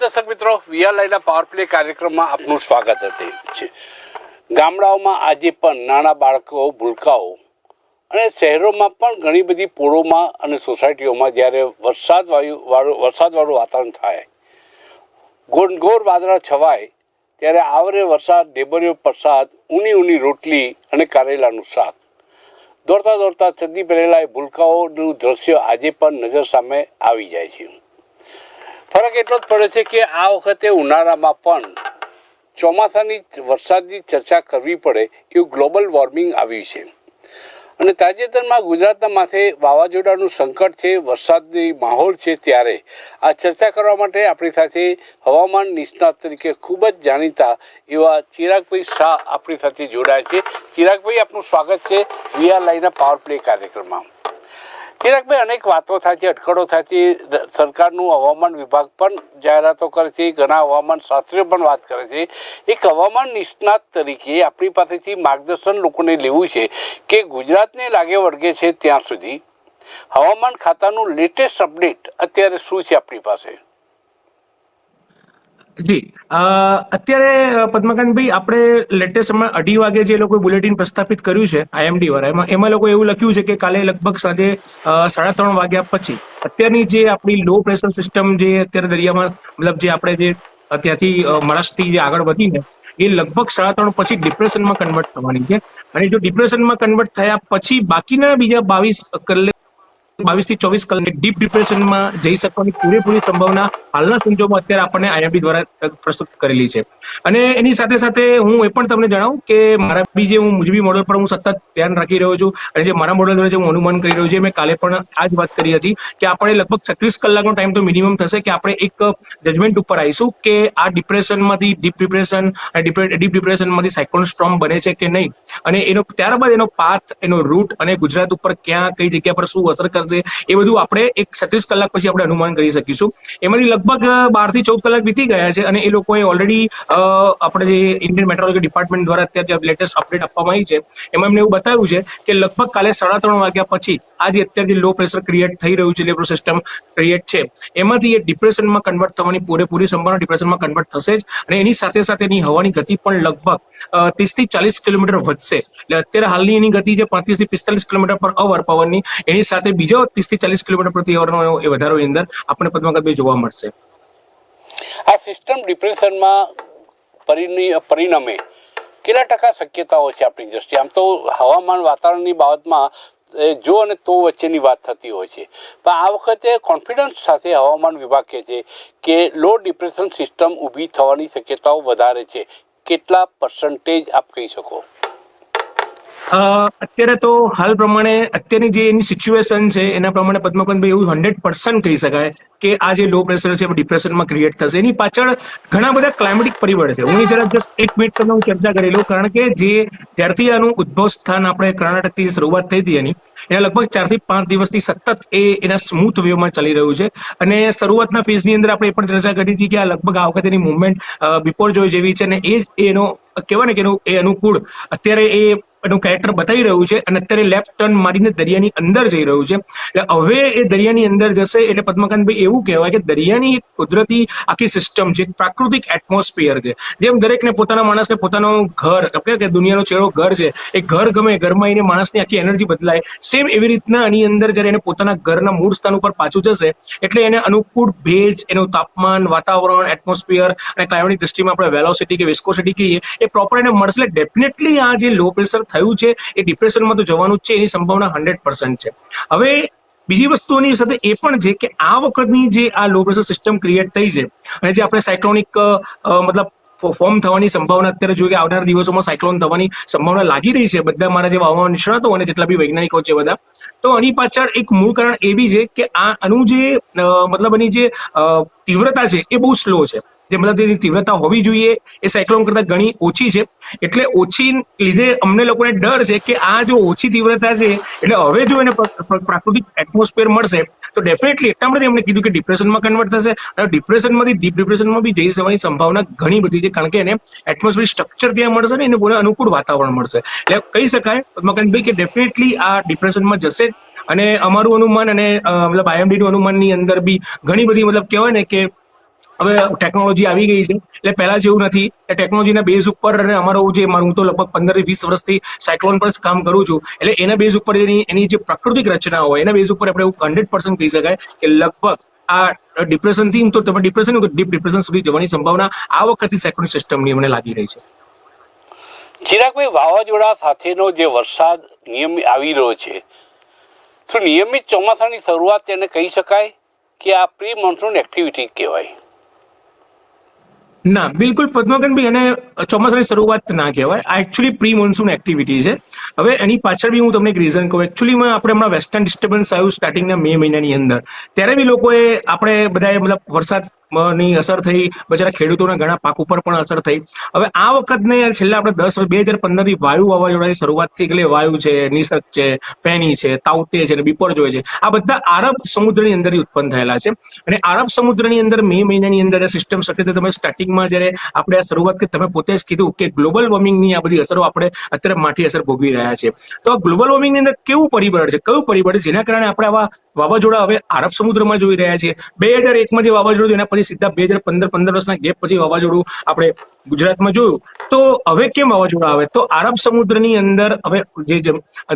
દર્શક મિત્રો વિયાલાઈના power play કાર્યક્રમમાં આપનું સ્વાગત હતી. છે ગામડાઓમાં આજે પણ નાના બાળકો, ભૂલકાઓ અને શહેરોમાં પણ ઘણી બધી પોળોમાં અને સોસાયટીઓમાં જ્યારે વરસાદ વાયુ, વાળું વરસાદવાળું વાતાવરણ થાય ગોનગોર વાદળા છવાય, ત્યારે આવરે વરસાદ, ઢેબરિયો પ્રસાદ, ઊની ઊની રોટલી અને કારેલાનું શાક. દોડતા દોડતા ચડ્ડી પહેરેલા એ ભૂલકાઓનું દ્રશ્ય આજે પણ નજર સામે આવી જાય છે. ફરક એટલો જ પડે છે કે આ વખતે ઉનાળામાં પણ ચોમાસાની વરસાદની ચર્ચા કરવી પડે એવું ગ્લોબલ વોર્મિંગ આવ્યું છે. અને તાજેતરમાં ગુજરાતના માથે વાવાઝોડાનું સંકટ છે, વરસાદની માહોલ છે ત્યારે આ ચર્ચા કરવા માટે આપણી સાથે હવામાન નિષ્ણાત તરીકે ખૂબ જ જાણીતા એવા ચિરાગભાઈ શાહ આપણી સાથે જોડાયા છે. ચિરાગભાઈ, આપનું સ્વાગત છે. વીઆર લાઈના પાવર પ્લે કાર્યક્રમમાં. ચિરાગભાઈ અનેક વાતો થાય છે, અટકળો થાય છે. સરકારનું હવામાન વિભાગ પણ જાહેરાતો કરે છે, ઘણા હવામાન શાસ્ત્રીઓ પણ વાત કરે છે. એક હવામાન નિષ્ણાત તરીકે આપણી પાસેથી માર્ગદર્શન લોકોને લેવું છે કે ગુજરાતને લાગે વળગે છે ત્યાં સુધી. હવામાન ખાતાનું લેટેસ્ટ અપડેટ અત્યારે શું છે આપણી પાસે? જી. અત્યારે પદ્મકાંતભાઈ, આપણે લેટેસ્ટમાં અઢી વાગે જે લોકો બુલેટિન પ્રસ્થાપિત કર્યું છે આઈએમડી વાળા, એમાં એમાં લોકો એવું લખ્યું છે કે કાલે લગભગ સાંજે સાડા ત્રણ વાગ્યા પછી, અત્યારની જે આપણી લો પ્રેશર સિસ્ટમ જે અત્યારે દરિયામાં, મતલબ જે આપણે જે ત્યાંથી મહારાષ્ટ્રથી જે આગળ વધીને, એ લગભગ સાડા ત્રણ પછી ડિપ્રેશનમાં કન્વર્ટ થવાની છે. અને જો ડિપ્રેશનમાં કન્વર્ટ થયા પછી બાકીના બીજા બાવીસ કલાક બાવીસથી ચોવીસ કલાક ડીપ ડિપ્રેશનમાં જઈ શકવાની પૂરેપૂરી સંભાવના હાલના સંજોગોમાં અત્યારે આપણને આઈએમડી દ્વારા પ્રસ્તુત કરેલી છે. અને એની સાથે સાથે હું એ પણ તમને જણાવું કે મારા બી જે હું મુજબી મોડલ પર હું સતત ધ્યાન રાખી રહ્યો છું અને જે મારા મોડલ દ્વારા જે હું અનુમાન કરી રહ્યો છું મેં કાલે પણ આ જ વાત કરી હતી કે આપણે લગભગ છત્રીસ કલાકનો ટાઈમ તો મિનિમમ થશે કે આપણે એક જજમેન્ટ ઉપર આવીશું કે આ ડિપ્રેશનમાંથી ડીપ ડિપ્રેશન ડીપ ડિપ્રેશનમાંથી સાયકોન સ્ટ્રોમ બને છે કે નહીં? અને એનો ત્યારબાદ એનો પાથ એનો રૂટ અને ગુજરાત ઉપર ક્યાં, કઈ જગ્યા પર શું અસર કરશે એ બધું આપણે એક છત્રીસ કલાક પછી આપણે અનુમાન કરી શકીશું. એમાંથી લગભગ બારથી ચૌદ કલાક વીતી ગયા છે અને એ લોકોએ ઓલરેડી આપણે જે ઇન્ડિયન મેટ્રોલોજી ડિપાર્ટમેન્ટ દ્વારા અત્યારે લેટેસ્ટ અપડેટ આપવામાં આવી છે, એમાં એમને એવું બતાવ્યું છે કે લગભગ કાલે સાડા ત્રણ વાગ્યા પછી આ જે અત્યારે જે લો પ્રેશર ક્રિએટ થઈ રહ્યું છે લેબ્રો સિસ્ટમ ક્રિએટ છે, એમાંથી એ ડિપ્રેશનમાં કન્વર્ટ થવાની પૂરેપૂરી સંભાવના ડિપ્રેશનમાં કન્વર્ટ થશે જ અને એની સાથે સાથે એની હવાની ગતિ પણ લગભગ ત્રીસથી ચાલીસ કિલોમીટર વધશે. એટલે અત્યારે હાલની એની ગતિ જે પાંત્રીસથી પિસ્તાલીસ કિલોમીટર પર અવર પવનની, એની સાથે બીજો ત્રીસથી ચાલીસ કિલોમીટર પ્રતિ અવરનો એ વધારો અંદર આપણને પદ્માગતભાઈ જોવા મળશે. આ સિસ્ટમ ડિપ્રેશનમાં પરિણમે કેટલા ટકા શક્યતાઓ છે આપણી દ્રષ્ટિએ? આમ તો હવામાન વાતાવરણની બાબતમાં જો અને તો વચ્ચેની વાત થતી હોય છે. પણ આ વખતે કોન્ફિડન્સ સાથે હવામાન વિભાગ કહે છે કે લો ડિપ્રેશન સિસ્ટમ ઊભી થવાની શક્યતાઓ વધારે છે. કેટલા પર્સન્ટેજ આપ કહી શકો? અત્યારે તો હાલ પ્રમાણે અત્યારની જે એની સિચ્યુએશન છે, એના પ્રમાણે પદ્મપંતભાઈ એવું હંડ્રેડ પર્સન્ટ કહી શકાય કે આ જે લો પ્રેશર છે ડિપ્રેશનમાં ક્રિએટ થશે. એની પાછળ ઘણા બધા ક્લાઇમેટિક પરિબળ છે. હું જરા જસ્ટ એક મિનિટ તમને હું ચર્ચા કરી લઉં, કારણ કે જે જ્યારથી આનું ઉદ્ભવ સ્થાન આપણે કર્ણાટકથી શરૂઆત થઈ હતી એની, એના લગભગ ચારથી પાંચ દિવસથી સતત એ એના સ્મૂથ વેવમાં ચાલી રહ્યું છે. અને શરૂઆતના ફેઝની અંદર આપણે એ પણ ચર્ચા કરી હતી કે આ લગભગ આ વખતેની મુવમેન્ટ બિફોર જોઈ જેવી છે. અને એ જ એનો, કહેવાય ને કે એનું, એ અનુકૂળ અત્યારે એ એનું કેરેક્ટર બતાવી રહ્યું છે અને અત્યારે લેફ્ટ ટર્ન મારીને દરિયાની અંદર જઈ રહ્યું છે. એટલે હવે એ દરિયાની અંદર જશે એટલે પદ્મકાંતભાઈ એવું કહેવાય કે દરિયાની એક કુદરતી આખી સિસ્ટમ છે પ્રાકૃતિક એટમોસ્ફિયર છે. જેમ દરેકને પોતાના માણસને પોતાનો ઘર કે દુનિયાનો ચેડો ઘર છે, એ ઘર ગમે, ઘરમાં એને માણસની આખી એનર્જી બદલાય. સેમ એવી રીતના આની અંદર જ્યારે એને પોતાના ઘરના મૂળ સ્થાન ઉપર પાછું જશે, એટલે એને અનુકૂળ ભેજ, એનું તાપમાન, વાતાવરણ એટમોસ્ફિયર અને ક્લાઇમેટિક દ્રષ્ટિમાં આપણે વેલોસિટી કે વિસ્કોસિટી કહીએ, એ પ્રોપર એને મળશે. ડેફિનેટલી આ જે લો પ્રેશર થયું છે, એ ડિપ્રેશનમાં તો જવાનું જ છે, એની સંભાવના હંડ્રેડ પર્સન્ટ છે. હવે બીજી વસ્તુઓની સાથે એ પણ છે કે આ વખતની જે આ લો પ્રેશર સિસ્ટમ ક્રિએટ થઈ છે અને જે આપણે સાયક્લોનિક મતલબ ફોર્મ થવાની સંભાવના અત્યારે જોઈએ કે આવનારા દિવસોમાં સાયક્લોન થવાની સંભાવના લાગી રહી છે, બધા મારા જે હવામાન નિષ્ણાતો અને જેટલા બી વૈજ્ઞાનિકો છે બધા. તો આની પાછળ એક મૂળ કારણ એ બી છે કે આ આનું જે મતલબ એની જે તીવ્રતા છે એ બહુ સ્લો છે. જે મતલબ તેની તીવ્રતા હોવી જોઈએ, એ સાયક્લોન કરતા ઘણી ઓછી છે. એટલે ઓછી લીધે અમને લોકોને ડર છે કે આ જો ઓછી તીવ્રતા છે, એટલે હવે જો એને પ્ર- પ્ર- પ્રાકૃતિક એટમોસ્ફિયર મળશે, તો ડેફિનેટલી એટલા માટે એમને કીધું કે ડિપ્રેશનમાં કન્વર્ટ થશે. અને ડિપ્રેશનમાંથી ડીપ ડિપ્રેશનમાં બી જઈ જવાની સંભાવના ઘણી બધી છે, કારણ કે એને એટમોસ્ફિયર સ્ટ્રક્ચર ત્યાં મળશે ને એને પૂરે અનુકૂળ વાતાવરણ મળશે. એટલે કહી શકાય મકનભાઈ કે ડેફિનેટલી આ ડિપ્રેશનમાં જશે અને અમારું અનુમાન અને મતલબ આઈએમડીનું અનુમાનની અંદર બી ઘણી બધી, મતલબ કહેવાય ને કે હવે ટેકનોલોજી આવી ગઈ છે. એટલે પહેલા જેવું નથી. એ ટેકનોલોજીના બેઝ ઉપર અને અમારું જે મારું તો લગભગ પંદરથી વીસ વર્ષથી સાયક્લોન પર જ કામ કરું છું. એટલે એના બેઝ ઉપર એની એની જે પ્રાકૃતિક રચના હોય, એના બેઝ ઉપર આપણે એવું હંડ્રેડ પર્સન્ટ કહી શકાય કે લગભગ આ ડિપ્રેશનથી તો તમે ડિપ્રેશન ડીપ ડિપ્રેશન સુધી જવાની સંભાવના આ વખતની સાયક્લોનિક સિસ્ટમની મને લાગી રહી છે. ચિરાગભાઈ, વાવાઝોડા સાથેનો જે વરસાદ નિયમિત આવી રહ્યો છે, તો નિયમિત ચોમાસાની શરૂઆત તેને કહી શકાય કે આ પ્રી મોન્સૂન એક્ટિવિટી કહેવાય? ના, બિલકુલ પદ્મગનભાઈ એને ચોમાસાની શરૂઆત ના કહેવાય. આ એકચ્યુઅલી પ્રી મોન્સૂન એક્ટિવિટી છે. હવે એની પાછળ બી હું તમને એક રીઝન કહું. એકચ્યુઅલીમાં આપણે હમણાં વેસ્ટર્ન ડિસ્ટર્બન્સ આવ્યું સ્ટાર્ટિંગના મે મહિનાની અંદર. ત્યારે બી લોકોએ આપણે બધાએ મતલબ વરસાદ ની અસર થઈ, બચારા ખેડૂતોના ઘણા પાક ઉપર પણ અસર થઈ. હવે આ વખતને યાર છેલ્લા આપણે દસ, બે હજાર પંદરથી વાયુ વાવાઝોડાની શરૂઆત થઈ એટલે વાયુ છે નિસર્ગ છે, ફેની છે, તાઉતે છે અને બિપરજોય છે. આ બધા આરબ સમુદ્રની અંદર ઉત્પન્ન થયેલા છે. અને આરબ સમુદ્રની અંદર મે મહિનાની અંદર સિસ્ટમ શકે તમે સ્ટાર્ટિંગમાં જ્યારે આપણે આ શરૂઆત કરી, તમે પોતે જ કીધું કે ગ્લોબલ વોર્મિંગની આ બધી અસરો આપણે અત્યારે માઠી અસર ભોગવી રહ્યા છે તો આ ગ્લોબલ વોર્મિંગની અંદર કેવું પરિબળ છે? કયું પરિબળ છે? જેના કારણે આપણે આવા વાવાઝોડા હવે આરબ સમુદ્રમાં જોઈ રહ્યા છીએ બે હજાર એકમાં જે વાવાઝોડું એના પછી સીધા બે હજાર પંદર પંદર વર્ષના ગેપ પછી વાવાઝોડું આપણે ગુજરાતમાં જોયું. તો હવે કેમ વાવાઝોડા આવે? તો આરબ સમુદ્રની અંદર હવે જે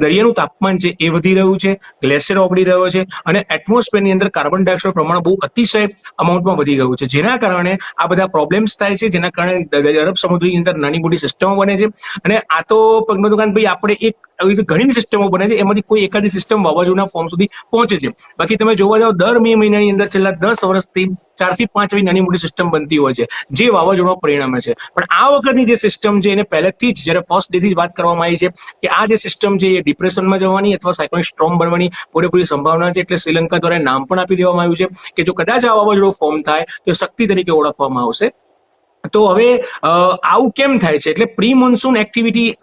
દરિયાનું તાપમાન છે એ વધી રહ્યું છે, ગ્લેશિયર ઓગળી રહ્યો છે અને એટમોસ્ફિયરની અંદર કાર્બન ડાયોક્સાઇડ પ્રમાણ બહુ અતિશય અમાઉન્ટમાં વધી ગયું છે. જેના કારણે આ બધા પ્રોબ્લેમ્સ થાય છે, જેના કારણે અરબ સમુદ્રની અંદર નાની મોટી સિસ્ટમો બને છે. અને આ તો પગમદુકાન ભાઈ, આપણે એક, આવી ઘણી સિસ્ટમો બને છે, એમાંથી કોઈ એકાદી સિસ્ટમ વાવાઝોડાના ફોર્મ સુધી પહોંચે છે. બાકી તમે જોવા જાઓ દર મે મહિનાની અંદર છેલ્લા દસ વર્ષથી ચારથી પાંચ એવી નાની મોટી સિસ્ટમ બનતી હોય છે, જે વાવાઝોડા પરિણામે છે. પણ આ વખતની જે સિસ્ટમ છે, એને પહેલેથી જ જ્યારે ફર્સ્ટ ડેથી જ વાત કરવામાં આવી છે કે આ જે સિસ્ટમ છે, એ ડિપ્રેશનમાં જવાની અથવા સાયક્લોનિક સ્ટ્રોમ બનવાની પૂરેપૂરી સંભાવના છે. એટલે શ્રીલંકા દ્વારા નામ પણ આપી દેવામાં આવ્યું છે કે જો કદાચ આ વાવાઝોડું ફોર્મ થાય, તો શક્તિ તરીકે ઓળખવામાં આવશે. તો હવે આવું કેમ થાય છે? એટલે પ્રી મોન્સૂન એક્ટિવિટી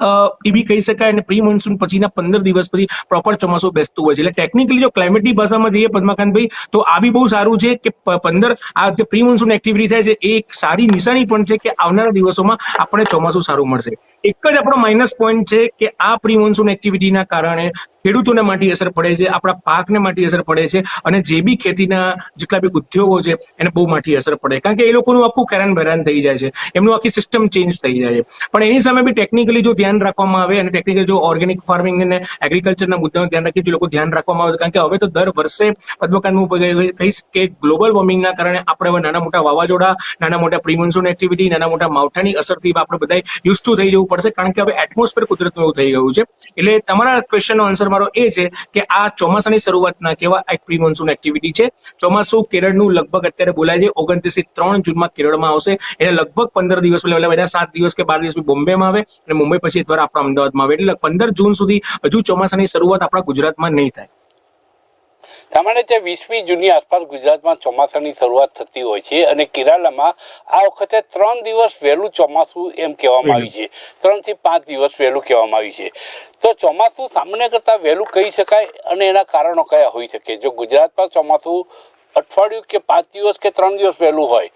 એવી કહી શકાય અને પ્રી મોન્સૂન પછીના પંદર દિવસ પછી પ્રોપર ચોમાસું બેસતું હોય છે. એટલે ટેકનિકલી જો ક્લાઇમેટની ભાષામાં જઈએ પદ્માકાંતભાઈ તો આ બી બહુ સારું છે કે પંદર, આ જે પ્રી મોન્સૂન એક્ટિવિટી થાય છે, એ એક સારી નિશાની પણ છે કે આવનારા દિવસોમાં આપણને ચોમાસું સારું મળશે. એક જ આપણો માઇનસ પોઈન્ટ છે કે આ પ્રી મોન્સૂન એક્ટિવિટીના કારણે ખેડૂતોને માટી અસર પડે છે, આપણા પાકને માટી અસર પડે છે, અને જે બી ખેતીના જેટલા બી ઉદ્યોગો છે, એને બહુ માઠી અસર પડે. કારણ કે એ લોકોનું આખું કેરાન બેરાન થઈ જાય છે. એમનું આખી સિસ્ટમ ચેન્જ થઈ જાય છે. પણ એની સામે બી ટેકનિકલી જો ધ્યાન રાખવામાં આવે અને ટેકનિકલી જો ઓર્ગેનિક ફાર્મિંગ અને એગ્રીકલ્ચરના મુદ્દાનું ધ્યાન રાખી જો લોકો ધ્યાન રાખવામાં આવે કારણ કે હવે તો દર વર્ષે પદ્મકાંત હું કહીશ કે ગ્લોબલ વોર્મિંગના કારણે આપણે હવે નાના મોટા વાવાઝોડા, નાના મોટા પ્રિમોન્સૂન એક્ટિવિટી નાના મોટા માવઠાની અસરથી આપણે બધા યુઝ ટુ થઈ જવું પડશે, કારણ કે હવે એટમોસ્ફિયર કુદરતનું એવું થઈ ગયું છે. એટલે તમારા ક્વેશ્ચનનો આન્સર મારો એ છે કે આ ચોમાસાની શરૂઆતના કેવા એક પ્રી એક્ટિવિટી છે? ચોમાસું કેરળનું લગભગ અત્યારે બોલાય છે ઓગણત્રીસ ત્રણ જૂનમાં કેરળમાં આવશે. એને લગભગ પંદર દિવસ લેવલ એના સાત દિવસ કે બાર દિવસ બોમ્બેમાં આવે અને મુંબઈ પછી એકવાર આપણા અમદાવાદમાં આવે. એટલે પંદર જૂન સુધી હજુ ચોમાસાની શરૂઆત આપણા ગુજરાતમાં નહીં થાય. સામાન્ય રીતે વીસમી જૂનની આસપાસ ગુજરાતમાં ચોમાસાની શરૂઆત થતી હોય છે અને કેરાલામાં આ વખતે ત્રણ દિવસ વહેલું ચોમાસું એમ કહેવામાં આવ્યું છે. ત્રણથી પાંચ દિવસ વહેલું કહેવામાં આવ્યું છે. તો ચોમાસું સામાન્ય કરતાં વહેલું કહી શકાય અને એના કારણો કયા હોઈ શકે? જો ગુજરાતમાં ચોમાસું અઠવાડિયું કે પાંચ દિવસ કે ત્રણ દિવસ વહેલું હોય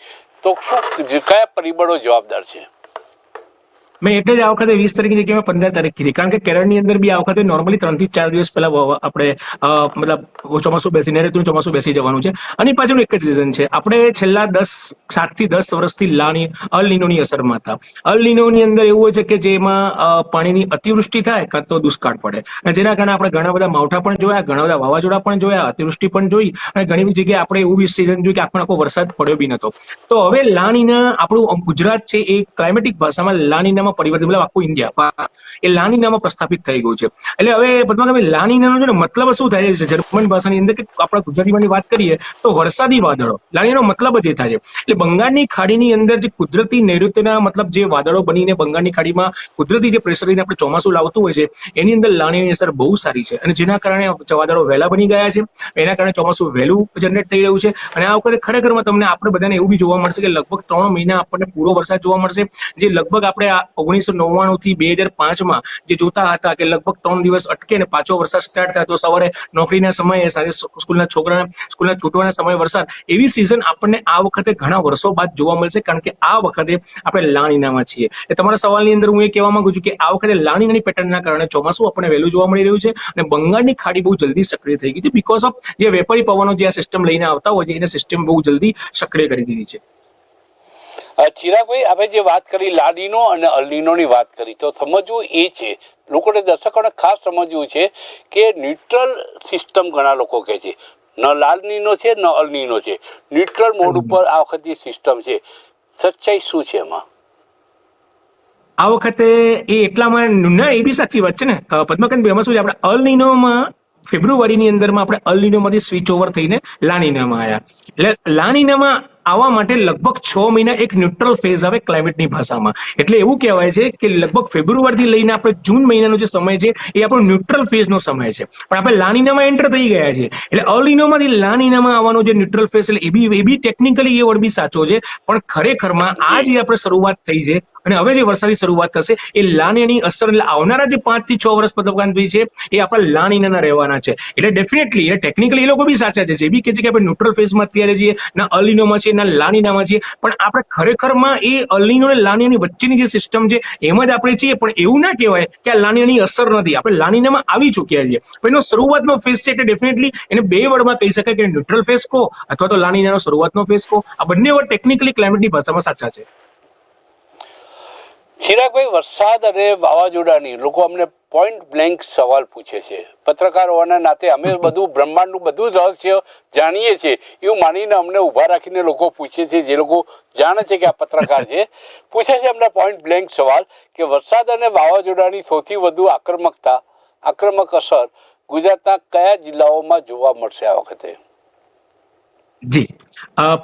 તો શું કયા પરિબળો જવાબદાર છે? મેં એટલે જ આ વખતે વીસ તારીખની જગ્યાએ પંદર તારીખ કીધી. કારણ કે કેરળની અંદર બી આ વખતે નોર્મલી ત્રણથી ચાર દિવસ પહેલા આપણે મતલબ ચોમાસું બેસી નૈઋત્યનું ચોમાસું બેસી જવાનું છે. અને પાછળનું એક જ રીઝન છે. આપણે છેલ્લા દસ, સાતથી દસ વર્ષથી લાણી અલ નીનોની અસરમાં હતા. અલ નીનોની અંદર એવું હોય છે કે જેમાં પાણીની અતિવૃષ્ટિ થાય કાં તો દુષ્કાળ પડે. અને જેના કારણે આપણે ઘણા બધા માવઠા પણ જોયા, ઘણા બધા વાવાઝોડા પણ જોયા, અતિવૃષ્ટિ પણ જોઈ અને ઘણી બધી જગ્યાએ આપણે એવું બી સિઝન જોયું કે આખો આખો વરસાદ પડ્યો બી નતો તો હવે લાનીના આપણું ગુજરાત છે એ ક્લાઇમેટિક ભાષામાં લાનીનામાં પરિવર્તન મતલબ આખું ઇન્ડિયા એ લાનીનામાં પ્રસ્થાપિત થઈ ગયું છે. એટલે હવે પદ્માભાઈ લાનીનાનો છે ને મતલબ શું થાય છે? જર્મન ભાષાની અંદર કે આપણા ગુજરાતીમાં વાત કરીએ તો વરસાદી વાદળો. લાનીનો મતલબ જ એ થાય છે. એટલે બંગાળની ખાડીની અંદર જે કુદરતી નૈઋત્યના મતલબ જે વાદળો બનીને બંગાળની ખાડીમાં કુદરતી જે પ્રેશર આપણે ચોમાસું લાવતું હોય છે, એની અંદર લાણીની અસર બહુ સારી છે. અને જેના કારણે વાદળો વહેલા બની ગયા છે, એના કારણે ચોમાસું વહેલું જનરેટ થઈ રહ્યું છે. અને આ વખતે ખરેખરમાં તમને આપણે બધાને એવું બી જોવા મળશે કે લગભગ ત્રણ મહિના આપણને પૂરો વરસાદ જોવા મળશે, જે લગભગ આપણે ઓગણીસો નવ્વાણું થી બે હજાર પાંચમાં જે જોતા હતા કે લગભગ ત્રણ દિવસ અટકે ને પાછો વરસાદ સ્ટાર્ટ થાય તો સવારે નોકરીના સમયે સાથે સ્કૂલના છોકરાના, સ્કૂલના છૂટવાના સમયે વરસાદ. એવી સિઝન આપણને આ વખતે ઘણા વર્ષો બાદ જોવા મળશે કારણ કે આ વખતે આપણે લાણીનામાં છીએ. એ તમારા સવાલની અંદર હું એ કહેવા માંગુ છું કે આ વખતે લાણીનાની પેટર્નના કારણે ચોમાસું આપણને વહેલું જોવા મળી રહ્યું છે અને બંગાળની ખાડી બહુ જલ્દી સક્રિય થઈ ગઈ છે બીકોઝ ઓફ જે વેપારી પવનો જે આ સિસ્ટમ લઈને આવતા હોય છે, એને સિસ્ટમ બહુ જલ્દી સક્રિય કરી દીધી છે. ચિરાગભાઈ આપણે જે વાત કરી લાડીનો અને અલ્લીનોની વાત કરી તો સમજવું એ છે લોકોને દર્શકોને ખાસ સમજવું છે કે ન્યુટ્રલ સિસ્ટમ ઘણા લોકો કહે છે. ન લાલનીનો છે ન અલનીનો છે. ન્યુટ્રલ મોડ ઉપર આ વખતે સિસ્ટમ છે સચ્ચાઈ શું છે એમાં? આ વખતે એ એટલામાં ના એ બી સાચી વાત છે ને. અ, પદ્મકન એમાં શું છે? આપણે અલનીનોમાં ફેબ્રુઆરીની અંદરમાં આપણે અલનીનોમાંથી સ્વિચ ઓવર થઈને લાનીનામાં આવ્યા એટલે લાનીનામાં આવવા માટે લગભગ છ મહિના એક ન્યુટ્રલ ફેઝ આવે ક્લાઇમેટની ભાષામાં. એટલે એવું કહેવાય છે કે લગભગ ફેબ્રુઆરીથી લઈને આપણે જૂન મહિનાનો જે સમય છે, એ આપણો ન્યુટ્રલ ફેઝનો સમય છે. પણ આપણે લાનીનામાં એન્ટર થઈ ગયા છે. એટલે અલિનોમાંથી લાનીનામાં આવવાનો જે ન્યુટ્રલ ફેઝ એટલે એ બી એ બી ટેકનિકલી એ વર્ડ બી સાચો છે. પણ ખરેખરમાં આ જે આપણે શરૂઆત થઈ છે અને હવે જે વરસાદની શરૂઆત થશે, એ લાનીની અસર એટલે આવનારા જે પાંચથી છ વર્ષ પદવકાંતભાઈ છે, એ આપણા લાનીના રહેવાના છે. એટલે ડેફિનેટલી એ ટેકનિકલી એ લોકો બી સાચા છે. જે બી કહે છે કે આપણે ન્યુટ્રલ ફેઝમાં અત્યારે છીએ, ના અલિનોમાં છીએ ના લાનીનામાં છીએ. પણ આપણે ખરેખરમાં એ અલિનો અને લાનીની વચ્ચેની જે સિસ્ટમ છે, એમાં જ આપણે છીએ. પણ એવું ના કહેવાય કે આ લાનીની અસર નથી. આપણે લાનીનામાં આવી ચૂક્યા છીએ. પણ એનો શરૂઆતનો ફેઝ છે એટલે ડેફિનેટલી એને બે વર્ડમાં કહી શકાય કે ન્યુટ્રલ ફેઝ કહો અથવા તો લાનીનાનો શરૂઆતનો ફેઝ કહો. આ બંને વર્ડ ટેકનિકલી ક્લાઇમેટની ભાષામાં સાચા છે. ચિરાગભાઈ વરસાદ અને વાવાઝોડાની, લોકો અમને પોઈન્ટ બ્લેન્ક સવાલ પૂછે છે. પત્રકારોના નાતે અમે બધું બ્રહ્માંડનું બધું જ રહસ્ય જાણીએ છીએ. એવું માનીને અમને ઊભા રાખીને લોકો પૂછે છે, જે લોકો જાણે છે કે આ પત્રકાર છે. પૂછે છે અમને પોઈન્ટ બ્લેન્ક સવાલ કે વરસાદ અને વાવાઝોડાની સૌથી વધુ આક્રમકતા, આક્રમક અસર ગુજરાતના કયા જિલ્લાઓમાં જોવા મળશે આ વખતે? જી.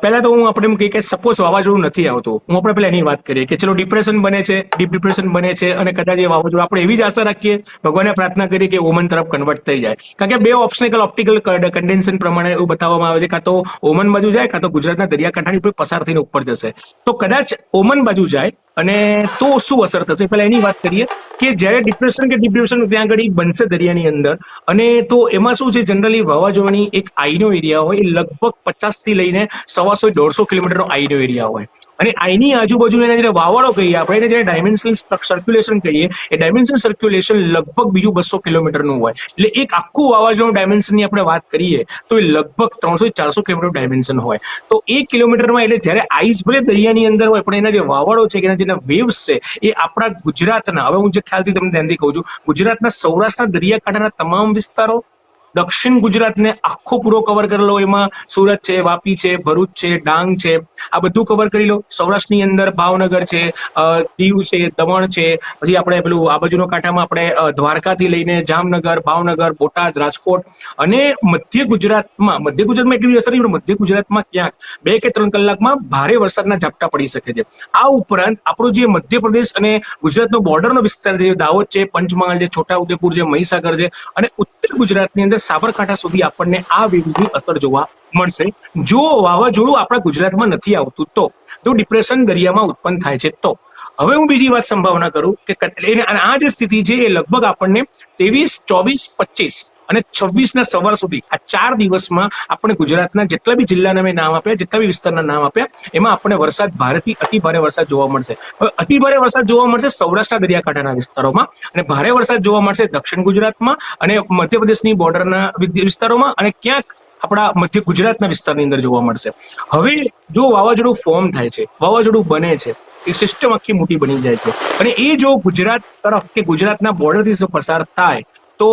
પહેલા તો હું આપણે એમ કહીએ કે સપોઝ વાવાઝોડું નથી આવતું. હું આપણે પહેલા એની વાત કરીએ કે ચલો ડિપ્રેશન બને છે ડીપ ડિપ્રેશન બને છે અને કદાચ એ વાવાઝોડું આપણે એવી જ આશા રાખીએ ભગવાનને પ્રાર્થના કરીએ કે ઓમન તરફ કન્વર્ટ થઈ જાય. કારણ કે બે ઓપ્શનિકલ ઓપ્ટિકલ કન્ડેન્શન પ્રમાણે એવું બતાવવામાં આવે છે. કાં તો ઓમન બાજુ જાય, કાં તો ગુજરાતના દરિયાકાંઠાની ઉપર પસાર થઈને ઉપર જશે. તો કદાચ ઓમન બાજુ જાય અને તો શું અસર થશે? પહેલા એની વાત કરીએ કે જ્યારે ડિપ્રેશન કે ડિપ્રેશન ત્યાં આગળ બનશે દરિયાની અંદર અને તો એમાં શું છે? જનરલી વાવાઝોડાની એક આઈનો એરિયા હોય એ લગભગ પચાસથી લઈને સવાસો દોઢસો કિલોમીટરનો આઈનો એરિયા હોય. અને આઈની આજુબાજુ એના જે વાવાળો કહીએ આપણે, એને જ્યારે ડાયમેન્શનલ સર્ક્યુલેશન કહીએ, એ ડાયમેન્શનલ સર્ક્યુલેશન લગભગ બીજું બસો કિલોમીટરનું હોય. એટલે એક આખું વાવાઝોડું ડાયમેન્શનની આપણે વાત કરીએ, તો એ લગભગ ત્રણસો ચારસો કિલોમીટર ડાયમેન્શન હોય. તો એ કિલોમીટરમાં એટલે જ્યારે આઈસ ભલે દરિયાની અંદર હોય, પણ એના જે વાવાળો છે, કે એના જેના વેવ્સ છે, એ આપણા ગુજરાતના, હવે હું જે ખ્યાલથી તમને ધ્યાનથી કહું છું, ગુજરાતના સૌરાષ્ટ્રના દરિયાકાંઠાના તમામ વિસ્તારો દક્ષિણ ગુજરાતને આખો પૂરો કવર કરેલો એમાં સુરત છે, વાપી છે, ભરૂચ છે, ડાંગ છે. આ બધું કવર કરી લો. સૌરાષ્ટ્રની અંદર ભાવનગર છે દીવ છે, દમણ છે. પછી આપણે પેલું આ બાજુનો કાંઠામાં આપણે દ્વારકાથી લઈને જામનગર, ભાવનગર, બોટાદ, રાજકોટ અને મધ્ય ગુજરાતમાં મધ્ય ગુજરાતમાં એટલી અસર નહીં મધ્ય ગુજરાતમાં ક્યાંક બે કે ત્રણ કલાકમાં ભારે વરસાદના ઝાપટા પડી શકે છે. આ ઉપરાંત આપણો જે મધ્યપ્રદેશ અને ગુજરાતનો બોર્ડરનો વિસ્તાર છે દાહોદ છે, પંચમહાલ છે, છોટાઉદેપુર છે, મહીસાગર છે અને ઉત્તર ગુજરાતની અંદર સાબરકાંઠા સુધી આપણને આ વેવ્સની અસર જોવા મળશે. જો વાવાઝોડું આપણા ગુજરાતમાં નથી આવતું તો. જો ડિપ્રેશન દરિયામાં ઉત્પન્ન થાય છે તો. હવે હું બીજી વાત સંભાવના કરું કે આ જે સ્થિતિ છે એ લગભગ આપણને ત્રેવીસ, ચોવીસ, પચીસ અને છવ્વીસના સવાર સુધી, આ ચાર દિવસમાં આપણે ગુજરાતના જેટલા બી જિલ્લાના મેં નામ આપ્યા, જેટલા બી વિસ્તારના નામ આપ્યા, એમાં આપણને વરસાદ ભારેથી અતિ ભારે વરસાદ જોવા મળશે. હવે અતિ ભારે વરસાદ જોવા મળશે સૌરાષ્ટ્રના દરિયાકાંઠાના વિસ્તારોમાં અને ભારે વરસાદ જોવા મળશે દક્ષિણ ગુજરાતમાં અને મધ્યપ્રદેશની બોર્ડરના વિસ્તારોમાં અને ક્યાંક આપણા મધ્ય ગુજરાતના વિસ્તારની અંદર જોવા મળશે. હવે જો વાવાઝોડું ફોર્મ થાય છે, વાવાઝોડું બને છે, એ સિસ્ટમ આખી મોટી બની જાય છે. અને એ જો ગુજરાત તરફ કે ગુજરાતના બોર્ડરથી જો પસાર થાય, તો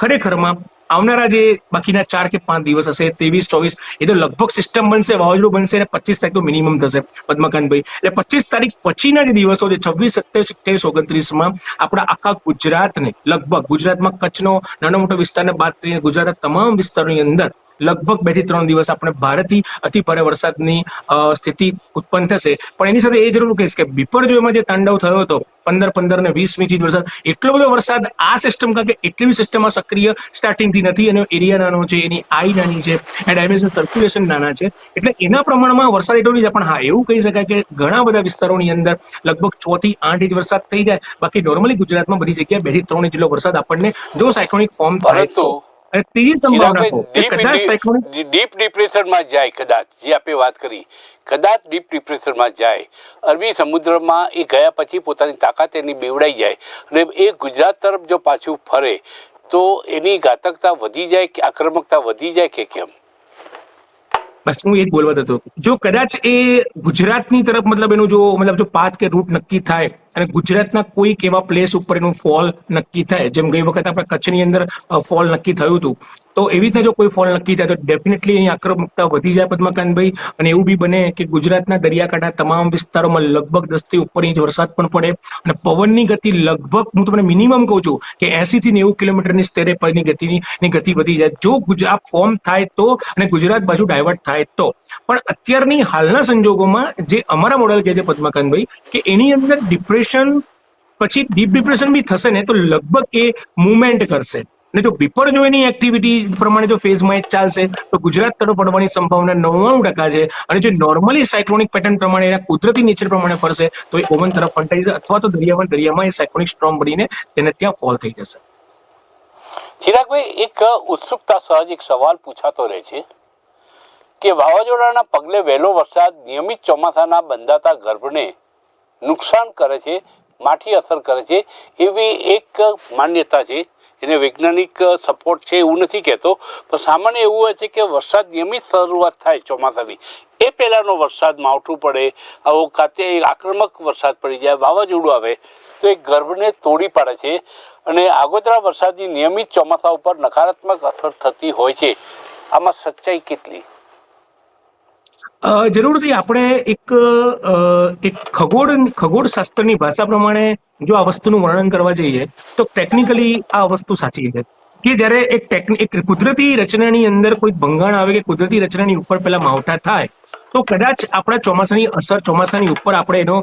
ખરેખરમાં આવનારા જે બાકીના ચાર કે પાંચ દિવસ હશે, ત્રેવીસ, ચોવીસ, એ તો લગભગ સિસ્ટમ બનશે, વાવાઝોડું બનશે અને પચીસ તારીખ તો મિનિમમ થશે, પદ્મકાંતભાઈ. એટલે પચીસ તારીખ પછીના જે દિવસો છે, છવ્વીસ, સત્યાવીસ, અઠ્યાવીસ ઓગણત્રીસમાં આપણા આખા ગુજરાતને, લગભગ ગુજરાતમાં કચ્છનો નાનો મોટો વિસ્તારને બાદ કરીને ગુજરાતના તમામ વિસ્તારોની અંદર લગભગ બેથી ત્રણ દિવસ આપણે ભારેથી અતિ ભારે વરસાદની સ્થિતિ ઉત્પન્ન થશે. પણ એની સાથે એ જરૂર કહીશ કે બિપરજોયમાં જે તાંડવ થયો હતો, પંદર પંદર ને વીસ ઇંચ વરસાદ, એટલો બધો વરસાદ આ સિસ્ટમ કારણ કે એટલી સિસ્ટમમાં સક્રિય સ્ટાર્ટિંગથી નથી એનો એરિયા નાનો છે, એની આઈ નાની છે એ ડાયમેન્શન સર્ક્યુલેશન નાના છે, એટલે એના પ્રમાણમાં વરસાદ એટલો નહીં પણ હા, એવું કહી શકાય કે ઘણા બધા વિસ્તારોની અંદર લગભગ છ થી આઠ ઇંચ વરસાદ થઈ જાય. બાકી નોર્મલી ગુજરાતમાં બધી જગ્યાએ બેથી ત્રણ ઇંચ જેટલો વરસાદ આપણને જો સાયક્લોનિક ફોર્મ થાય. તો અને ત્રીજી સંભાવના કે કદાચ સાયક્લોનિક ડીપ ડિપ્રેશનમાં જાય કદાચ જે આપણે વાત કરી. કદાચ ડીપ ડિપ્રેશનમાં જાય. અરબી સમુદ્રમાં એ ગયા પછી પોતાની તાકાત એની બેવડાઈ જાય. અને એ ગુજરાત તરફ જો પાછું ફરે તો એની ઘાતકતા વધી જાય કે આક્રમકતા વધી જાય કે કેમ? બસ હું એ જ બોલવા હતો. જો કદાચ એ ગુજરાતની તરફ મતલબ એનું જો મતલબ જો પાથ કે રૂટ નક્કી થાય અને ગુજરાતના કોઈક એવા પ્લેસ ઉપર એનું ફોલ નક્કી થાય? જેમ ગઈ વખત આપણે કચ્છની અંદર ફોલ નક્કી થયું હતું. તો એવી રીતના જો કોઈ ફોલ નક્કી થાય, તો ડેફિનેટલી અહીં આક્રમકતા વધી જાય પદ્માકાંતભાઈ. અને એવું બી બને કે ગુજરાતના દરિયાકાંઠા તમામ વિસ્તારોમાં લગભગ દસથી ઉપર ઇંચ વરસાદ પણ પડે. અને પવનની ગતિ લગભગ, હું તમને મિનિમમ કહું છું કે એસી થી નેવું કિલોમીટરની સ્તરે પરની ગતિની ગતિ વધી જાય. જો ગુજરાત ફોર્મ થાય તો અને ગુજરાત બાજુ ડાયવર્ટ થાય તો. પણ અત્યારની હાલના સંજોગોમાં જે અમારા મોડેલ કહે છે પદ્માકાંતભાઈ, કે એની અંદર ડિપ્રેશન પછી ડીપ ડિપ્રેશન બી થશે ને, તો લગભગ એ મુવમેન્ટ કરશે. ને જો બિપરજોયની એક્ટિવિટી પ્રમાણે જો ફેઝમાં ચાલશે, તો ગુજરાત તરફ પડવાની સંભાવના નવ્વાણું ટકા છે. અને જે નોર્મલી સાયક્લોનિક પેટર્ન પ્રમાણે એના કુદરતી નેચર પ્રમાણે ફરશે, તો એ ઓવન તરફ પલટાઈ જશે અથવા તો દરિયામાં દરિયામાં એ સાયક્લોનિક સ્ટ્રોમ બનીને તેને ત્યાં ફોલ થઈ જશે. ચિરાગભાઈ, એક ઉત્સુકતા સહજ એક સવાલ પૂછાતો રહે છે કે વાવાઝોડાના પગલે વહેલો વરસાદ નિયમિત ચોમાસાના બંધાતા ગર્ભને નુકસાન કરે છે, માઠી અસર કરે છે એવી એક માન્યતા છે. એને વૈજ્ઞાનિક સપોર્ટ છે એવું નથી કહેતો. પણ સામાન્ય એવું હોય છે કે વરસાદ નિયમિત શરૂઆત થાય ચોમાસાની. એ પહેલાંનો વરસાદ માવઠું પડે, આવો કાતે આક્રમક વરસાદ પડી જાય, વાવાઝોડું આવે, તો એ ગર્ભને તોડી પાડે છે અને આગોતરા વરસાદની નિયમિત ચોમાસા ઉપર નકારાત્મક અસર થતી હોય છે. આમાં સચ્ચાઈ કેટલી? જરૂરથી આપણે એક એક ખગોળ ખગોળ શાસ્ત્રની ભાષા પ્રમાણે જો આ વસ્તુનું વર્ણન કરવા જઈએ, તો ટેકનિકલી આ વસ્તુ સાચી છે. કે જ્યારે એક ટેકનિક કુદરતી રચનાની અંદર કોઈ ભંગાણ આવે કે કુદરતી રચનાની ઉપર પેલા માવઠા થાય તો કદાચ આપણા ચોમાસાની અસર, ચોમાસાની ઉપર આપણે એનો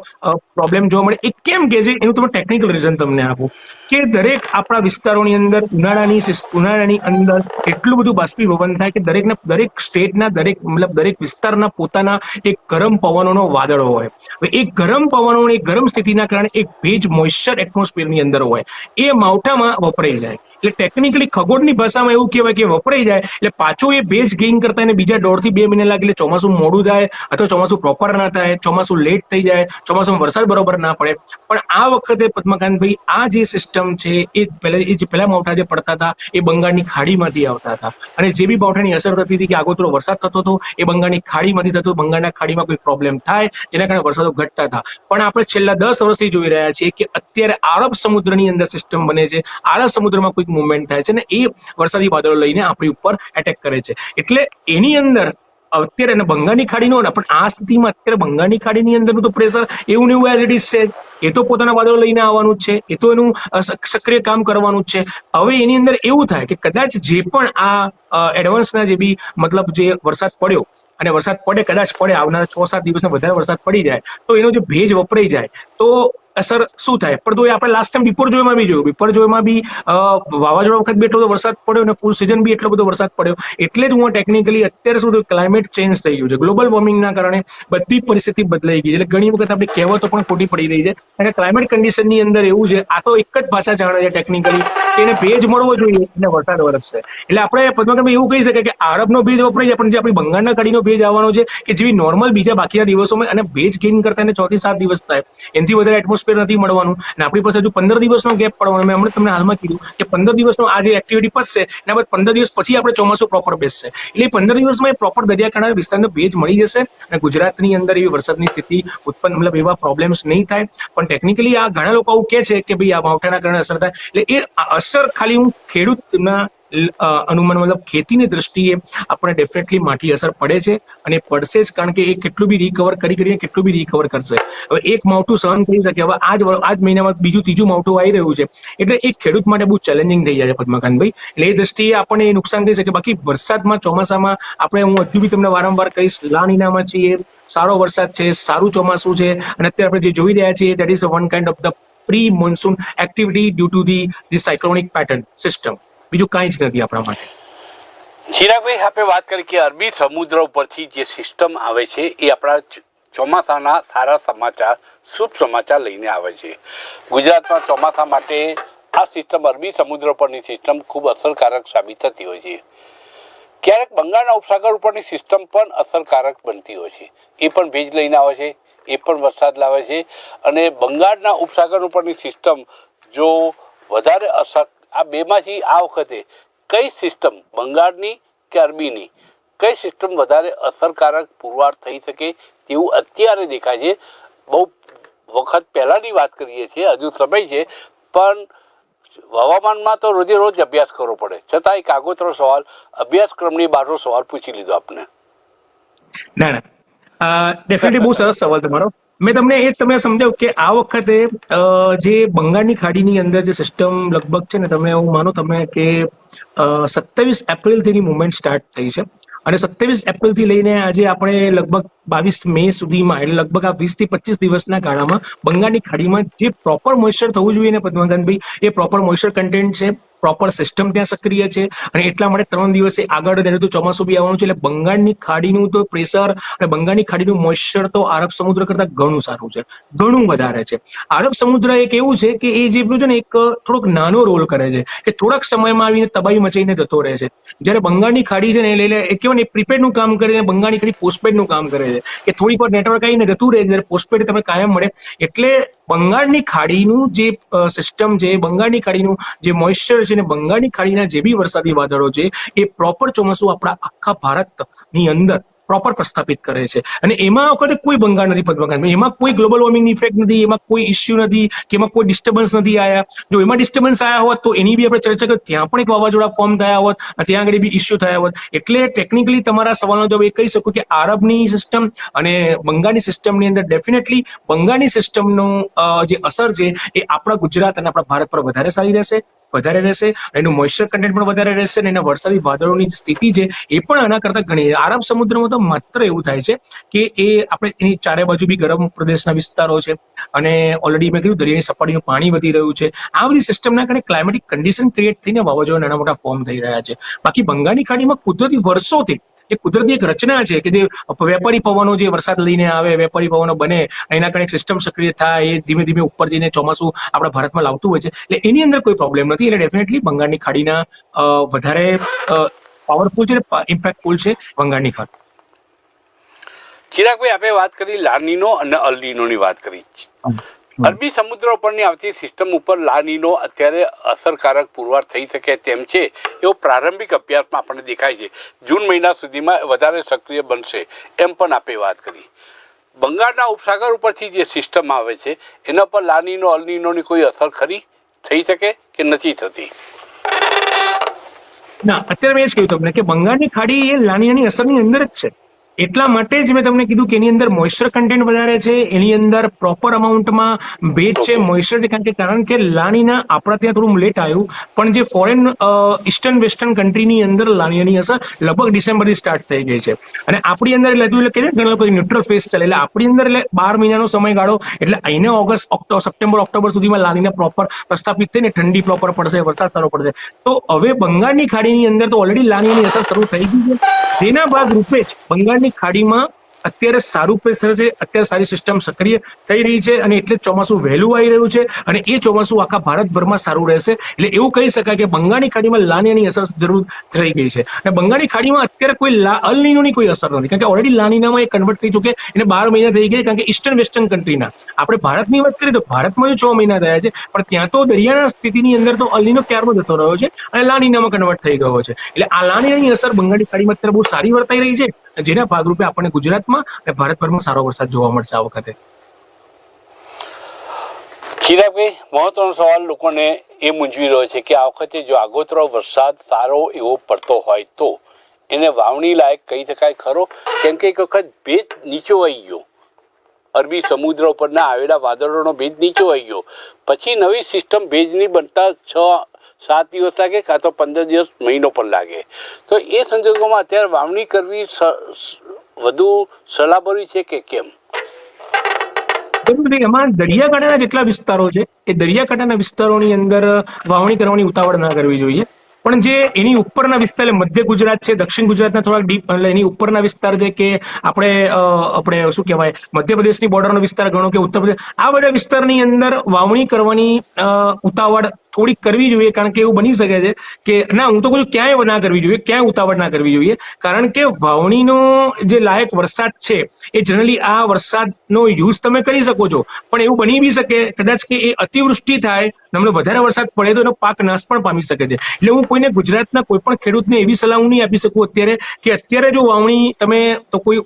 પ્રોબ્લેમ જોવા મળે. એ કેમ કે છે એનું તમે ટેકનિકલ રીઝન તમને આપો. કે દરેક આપણા વિસ્તારોની અંદર, ઉનાળાની ઉનાળાની અંદર એટલું બધું બાષ્પીભવન થાય કે દરેકના, દરેક સ્ટેટના, દરેક, મતલબ દરેક વિસ્તારના પોતાના એક ગરમ પવનોનો વાદળો હોય. હવે એ ગરમ પવનો એ ગરમ સ્થિતિના કારણે એક ભેજ મોઇશ્ચર એટમોસ્ફિયરની અંદર હોય. એ માવઠામાં વપરાઈ જાય. એટલે ટેકનિકલી ખગોળની ભાષામાં એવું કહેવાય કે વપરાઈ જાય, એટલે પાછો એ ભેજ ગેઇન કરતા એને બીજા દોઢથી બે મહિના લાગે, એટલે ચોમાસું મોડું થાય, અથવા ચોમાસું પ્રોપર ના થાય, ચોમાસું લેટ થઈ જાય ચોમાસું વરસાદ બરોબર ના પડે. પણ આ વખતે પદ્મકાંતભાઈ, આ જે સિસ્ટમ છે, એ પહેલા, એ જે પહેલા માવઠા જે પડતા હતા, એ બંગાળની ખાડીમાંથી આવતા હતા. અને જે બી માવઠાની અસર થતી હતી કે આગોતરો વરસાદ થતો હતો, એ બંગાળની ખાડીમાંથી થતો, બંગાળના ખાડીમાં કોઈ પ્રોબ્લેમ થાય, જેના કારણે વરસાદો ઘટતા હતા. પણ આપણે છેલ્લા દસ વર્ષથી જોઈ રહ્યા છીએ કે અત્યારે આરબ સમુદ્રની અંદર સિસ્ટમ બને છે. આરબ સમુદ્રમાં કોઈક મુવમેન્ટ થાય છે ને એ વરસાદી વાદળો લઈને આપણી ઉપર એટેક કરે છે. એટલે એની અંદર અત્યારે એને બંગાળની ખાડીનો ને પણ આ સ્થિતિમાં અત્યારે બંગાળની ખાડીની અંદરનું તો પ્રેશર એવું એવું એઝ ઇટ ઇઝ છે. એ તો પોતાના વાદળો લઈને આવવાનું છે. એ તો એનું સક્રિય કામ કરવાનું છે. હવે એની અંદર એવું થાય કે કદાચ જે પણ આ એડવાન્સના જે બી મતલબ જે વરસાદ પડ્યો, અને વરસાદ પડે, કદાચ પડે, આવનારા છ સાત દિવસમાં વધારે વરસાદ પડી જાય, તો એનો જે ભેજ વપરાઈ જાય, તો અસર શું થાય? પણ તો એ આપણે લાસ્ટ ટાઈમ બિપોર જોયમાં બી જોયું. બિપોર જોયમાં બી વાવાઝોડા વખત બી એટલો બધો વરસાદ પડ્યો અને ફૂલ સિઝન બી એટલો બધો વરસાદ પડ્યો. એટલે જ હું ટેકનિકલી અત્યારે સુધી ક્લાઇમેટ ચેન્જ થઈ ગયું છે. ગ્લોબલ વોર્મિંગના કારણે બધી પરિસ્થિતિ બદલાઈ ગઈ છે. એટલે ઘણી વખત આપણી કહેવતો પણ ખોટી પડી રહી છે. અને ક્લાઇમેટ કન્ડિશનની અંદર એવું છે, આ તો એક જ ભાષા જાણે છે ટેકનિકલી કે એને ભેજ મળવો જોઈએ એટલે વરસાદ વરસશે. એટલે આપણે પદ્મકાભાઈ એવું કહી શકીએ કે આરબનો ભેજ વપરાય છે, પણ જે આપણી બંગાળના કડીનો ભેજ આવવાનો છે, કે જેવી નોર્મલ બીજા બાકીના દિવસોમાં અને ભેજ ગેઇન કરતા એને છ થી સાત દિવસ થાય. એનાથી વધારે એટમોસ્ફિયર નથી મળવાનું. અને આપણી પાસે હજુ પંદર દિવસનો ગેપ પડવાનો. મેં હમણાં તમને હાલમાં કીધું કે પંદર દિવસનો આ જે એક્ટિવિટી પતશે, એના બાદ પંદર દિવસ પછી આપણે ચોમાસું પ્રોપર બેસશે. એટલે પંદર દિવસમાં એ પ્રોપર દરિયાકાંઠા વિસ્તારનો ભેજ મળી જશે અને ગુજરાતની અંદર એવી વરસાદની સ્થિતિ ઉત્પન્ન મતલબ એવા પ્રોબ્લેમ્સ નહીં થાય. પણ ટેકનિકલી આ ઘણા લોકો આવું કહે છે કે ભાઈ આ માવઠાના કારણે અસર થાય. એટલે એ અસર ખાલી હું ખેડૂતના અનુમાન મતલબ ખેતીની દ્રષ્ટિએ આપણે ડેફિનેટલી માઠી અસર પડે છે અને પડશે જ કારણ કે એ કેટલું બી રિકવર કરી કરીને કેટલું બી રિકવર કરશે. હવે એક માવઠું સહન કરી શકે, હવે આજ આજ મહિનામાં બીજું ત્રીજું માવઠું આવી રહ્યું છે. એટલે એ ખેડૂત માટે બહુ ચેલેન્જિંગ થઈ જાય છે પદ્મકાંતભાઈ. એટલે એ દ્રષ્ટિએ આપણને એ નુકસાન થઈ શકે. બાકી વરસાદમાં, ચોમાસામાં આપણે હું હજુ બી તમને વારંવાર કહીશ, લાનીનામાં છીએ, સારો વરસાદ છે, સારું ચોમાસું છે અને અત્યારે આપણે જે જોઈ રહ્યા છીએ that is one kind of the pre monsoon activity due to the the cyclonic pattern system બીજું કાંઈ જ નથી આપણા માટે. ચિરાગભાઈ, આપણે વાત કરી કે અરબી સમુદ્ર ઉપરથી જે સિસ્ટમ આવે છે, એ આપણા ચોમાસાના સારા સમાચાર, શુભ સમાચાર લઈને આવે છે. ગુજરાતમાં ચોમાસા માટે આ સિસ્ટમ, અરબી સમુદ્ર ઉપરની સિસ્ટમ ખૂબ અસરકારક સાબિત થતી હોય છે. ક્યારેક બંગાળના ઉપસાગર ઉપરની સિસ્ટમ પણ અસરકારક બનતી હોય છે. એ પણ ભેજ લઈને આવે છે, એ પણ વરસાદ લાવે છે. અને બંગાળના ઉપસાગર ઉપરની સિસ્ટમ જો વધારે અસર આ બેમાંથી આ વખતે કઈ સિસ્ટમ બંગાળની કે અરબીની કઈ સિસ્ટમ વધારે અસરકારક પુરવાર થઈ શકે તેવું અત્યારે દેખાય છે? બહુ વખત પહેલાંની વાત કરીએ છીએ હજુ સમય છે પણ હવામાનમાં તો રોજે રોજ અભ્યાસ કરવો પડે. છતાં એક આગોતરો સવાલ અભ્યાસક્રમની બહારનો સવાલ પૂછી લીધો આપને. ના ના. ડેફિનેટલી બહુ સરસ સવાલ તમારો. મેં તમને એ તમે સમજાવ કે આ વખતે જે બંગાળની ખાડીની અંદર જે સિસ્ટમ લગભગ છે ને તમે હું માનો તમે કે સત્યાવીસ એપ્રિલથી એની મુવમેન્ટ સ્ટાર્ટ થઈ છે. અને સત્યાવીસ એપ્રિલથી લઈને આજે આપણે લગભગ બાવીસ મે સુધીમાં એટલે લગભગ આ વીસથી પચીસ દિવસના ગાળામાં બંગાળની ખાડીમાં જે પ્રોપર મોઇશ્ચર થવું જોઈએ ને પદ્મનાથનભાઈ એ પ્રોપર મોઇશ્ચર કન્ટેન્ટ છે. પ્રોપર સિસ્ટમ ત્યાં સક્રિય છે. અને એટલા માટે ત્રણ દિવસે આગળ અને તો ચોમાસું બી આવવાનું છે. એટલે બંગાળની ખાડીનું તો પ્રેશર અને બંગાળની ખાડીનું મોઇશ્ચર તો આરબ સમુદ્ર કરતાં ઘણું સારું છે. ઘણું વધારે છે. આરબ સમુદ્ર એક એવું છે કે એ જે છે ને એક થોડોક નાનો રોલ કરે છે. કે થોડાક સમયમાં આવીને તબાહી મચાઈને જતો રહે છે. જ્યારે બંગાળની ખાડી છે ને એ લઈ લે એ કહેવાય ને પ્રીપેડનું કામ કરે છે. બંગાળની ખાડી પોસ્ટપેડનું કામ કરે છે. કે થોડીક વાર નેટવર્ક આવીને જતું રહે છે. જ્યારે પોસ્ટપેડ તમે કાયમ મળે. એટલે બંગાળની ખાડીનું જે સિસ્ટમ છે, બંગાળની ખાડીનું જે મોઇશ્ચર છે ને બંગાળની ખાડીના જે બી વરસાદી વાદળો છે, એ પ્રોપર ચોમાસું આપણા આખા ભારતની અંદર પ્રોપર પ્રસ્થાપિત કરે છે. અને એમાં વખતે કોઈ બંગાળ નથી પદ્મકાંત એમાં કોઈ ગ્લોબલ વોર્મિંગની ઇફેક્ટ નથી, એમાં કોઈ ઇસ્યુ નથી, કે એમાં કોઈ ડિસ્ટર્બન્સ નથી આયા. જો એમાં ડિસ્ટર્બન્સ આયા હોત, તો એની બી આપણે ચર્ચા કરી ત્યાં પણ એક વાવાઝોડા ફોર્મ થયા હોત ત્યાં આગળ બી ઇસ્યુ થયા હોત. એટલે ટેકનિકલી તમારા સવાલનો જવાબ એ કહી શકું કે આરબની સિસ્ટમ અને બંગાળની સિસ્ટમની અંદર ડેફિનેટલી બંગાળની સિસ્ટમનું જે અસર છે, એ આપણા ગુજરાત અને આપણા ભારત પર વધારે સારી રહેશે. વધારે રહેશે એનું મોઇશ્ચર કન્ટેન્ટ પણ વધારે રહેશે અને એના વરસાદી વાદળોની સ્થિતિ છે એ પણ આના કરતાં ઘણી આરબ સમુદ્રમાં તો માત્ર એવું થાય છે કે એ આપણે એની ચારે બાજુ બી ગરમ પ્રદેશના વિસ્તારો છે અને ઓલરેડી મેં કીધું દરિયાની સપાટીનું પાણી વધી રહ્યું છે. આ બધી સિસ્ટમના કારણે ક્લાઇમેટિક કન્ડિશન ક્રિએટ થઈને વાવાઝોડા નાના મોટા ફોર્મ થઈ રહ્યા છે. બાકી બંગાળની ખાડીમાં કુદરતી વર્ષોથી જે કુદરતી એક રચના છે કે જે વેપારી પવનો જે વરસાદ લઈને આવે, વેપારી પવનો બને, એના કારણે સિસ્ટમ સક્રિય થાય, એ ધીમે ધીમે ઉપર જઈને ચોમાસું આપણા ભારતમાં લાવતું હોય છે. એટલે એની અંદર કોઈ પ્રોબ્લેમ નથી. એટલે ડેફિનેટલી બંગાળની ખાડીના વધારે પાવરફુલ છે ઇમ્પેક્ટફુલ છે બંગાળની ખાડી. ચિરાગભાઈ આપણે વાત કરી લાનીનો અને અલનીનોની વાત કરી. અરબી સમુદ્ર ઉપરની આવતી સિસ્ટમ ઉપર લાનીનો અત્યારે અસરકારક પુરવાર થઈ શકે તેમ છે એવો પ્રારંભિક અભ્યાસમાં આપણને દેખાય છે. જૂન મહિના સુધીમાં વધારે સક્રિય બનશે એમ પણ આપણે વાત કરી. બંગાળના ઉપસાગર ઉપરથી જે સિસ્ટમ આવે છે એના પર લાનીનો અલનીનોની કોઈ અસર ખરી? થઈ શકે કે નથી થતી? ના, અત્યારે મેં જ કહ્યું તમને કે બંગાળની ખાડી એ લાનિયાની અસરની અંદર જ છે. એટલા માટે જ મેં તમને કીધું કે એની અંદર મોઇસ્ચર કન્ટેન્ટ વધારે છે, એની અંદર પ્રોપર અમાઉન્ટમાં ભેજ છે મોઇસ્ચર છે. કારણ કે કારણ કે લાનીના આપણા ત્યાં થોડું લેટ આવ્યું, પણ જે ફોરેન ઈસ્ટર્ન વેસ્ટર્ન કન્ટ્રીની અંદર લાનિયાની અસર લગભગ ડિસેમ્બરથી સ્ટાર્ટ થઈ ગઈ છે. અને આપણી અંદર એટલે એટલે કે ઘણા ન્યુટ્રલ ફેસ ચાલે. એટલે આપણી અંદર એટલે બાર મહિનાનો સમયગાળો એટલે અહીંને ઓગસ્ટ ઓક્ટોબર સપ્ટેમ્બર, ઓક્ટોબર સુધીમાં લાનીના પ્રોપર પ્રસ્થાપિત થઈને ઠંડી પ્રોપર પડશે, વરસાદ સારો પડશે. તો હવે બંગાળની ખાડીની અંદર તો ઓલરેડી લાનીની અસર શરૂ થઈ ગઈ છે. તેના ભાગ રૂપે જ બંગાળની ખાડીમાં અત્યારે સારું પ્રેશર છે, અત્યારે સારી સિસ્ટમ સક્રિય થઈ રહી છે અને એટલે ચોમાસું વહેલું આવી રહ્યું છે અને એ ચોમાસું આખા ભારતભરમાં સારું રહેશે. એટલે એવું કહી શકાય કે બંગાળની ખાડીમાં લાનીની અસર જરૂર થઈ ગઈ છે. અને બંગાળની ખાડીમાં અત્યારે કોઈ અલનીનોની કોઈ અસર નથી. કારણ કે ઓલરેડી લાનીનામાં એ કન્વર્ટ થઈ ચૂકે એને બાર મહિના થઈ ગયા કારણ કે ઈસ્ટર્ન વેસ્ટર્ન કન્ટ્રીના આપણે ભારતની વાત કરીએ તો ભારતમાં છ મહિના થયા છે, પણ ત્યાં તો દરિયાના સ્થિતિની અંદર તો અલનીનો ક્યારનો જતો રહ્યો છે અને લાનીનામાં કન્વર્ટ થઈ ગયો છે. એટલે આ લાનીની અસર બંગાળની ખાડીમાં અત્યારે બહુ સારી વર્તાઈ રહી છે. જેના ભાગરૂપે આપણને ગુજરાતમાં અને ભારતભરમાં સારો વરસાદ જોવા મળશે આ વખતે. ચિરાગભાઈ મહત્વનો સવાલ લોકોને એ મૂંઝવી રહ્યો છે કે આ વખતે જો આગોતરો વરસાદ સારો એવો પડતો હોય તો એને વાવણી લાયક કહી શકાય ખરો? કેમ કે એક વખત ભેજ નીચો આવી ગયો. અરબી સમુદ્ર ઉપરના આવેલા વાદળોનો ભેજ નીચો આવી ગયો. પછી નવી સિસ્ટમ ભેજની બનતા છ સાત દિવસ લાગે કાં તો પંદર દિવસ, મહિનો પણ લાગે. તો એ સંજોગોમાં અત્યારે વાવણી કરવી વધુ સલાહભરી છે કે કેમ? એમાં દરિયાકાંઠાના જેટલા વિસ્તારો છે, એ દરિયાકાંઠાના વિસ્તારોની અંદર વાવણી કરવાની ઉતાવળ ના કરવી જોઈએ. પણ જે એની ઉપરના વિસ્તાર મધ્ય ગુજરાત છે, દક્ષિણ ગુજરાતના થોડાક ડીપ, એટલે એની ઉપરના વિસ્તાર છે કે આપણે આપણે શું કહેવાય, મધ્યપ્રદેશની બોર્ડરનો વિસ્તાર ગણો કે ઉત્તર પ્રદેશ આ બધા વિસ્તારની અંદર વાવણી કરવાની ઉતાવળ થોડીક કરવી જોઈએ, કારણ કે એવું બની શકે છે કે ના, હું તો કહું ક્યાંય ના કરવી જોઈએ, ક્યાંય ઉતાવળ ના કરવી જોઈએ, કારણ કે વાવણીનો જે લાયક વરસાદ છે, એ જનરલી આ વરસાદનો યુઝ તમે કરી શકો છો. પણ એવું બની બી શકે, કદાચ કે એ અતિવૃષ્ટિ થાય હમણાં વધારે વરસાદ પડે તો એનો પાક નાશ પણ પામી શકે છે. એટલે હું કોઈને ગુજરાતના કોઈ પણ ખેડૂતને એવી સલાહ હું નહીં આપી શકું અત્યારે, કે અત્યારે જો વાવણી તમે તો કોઈ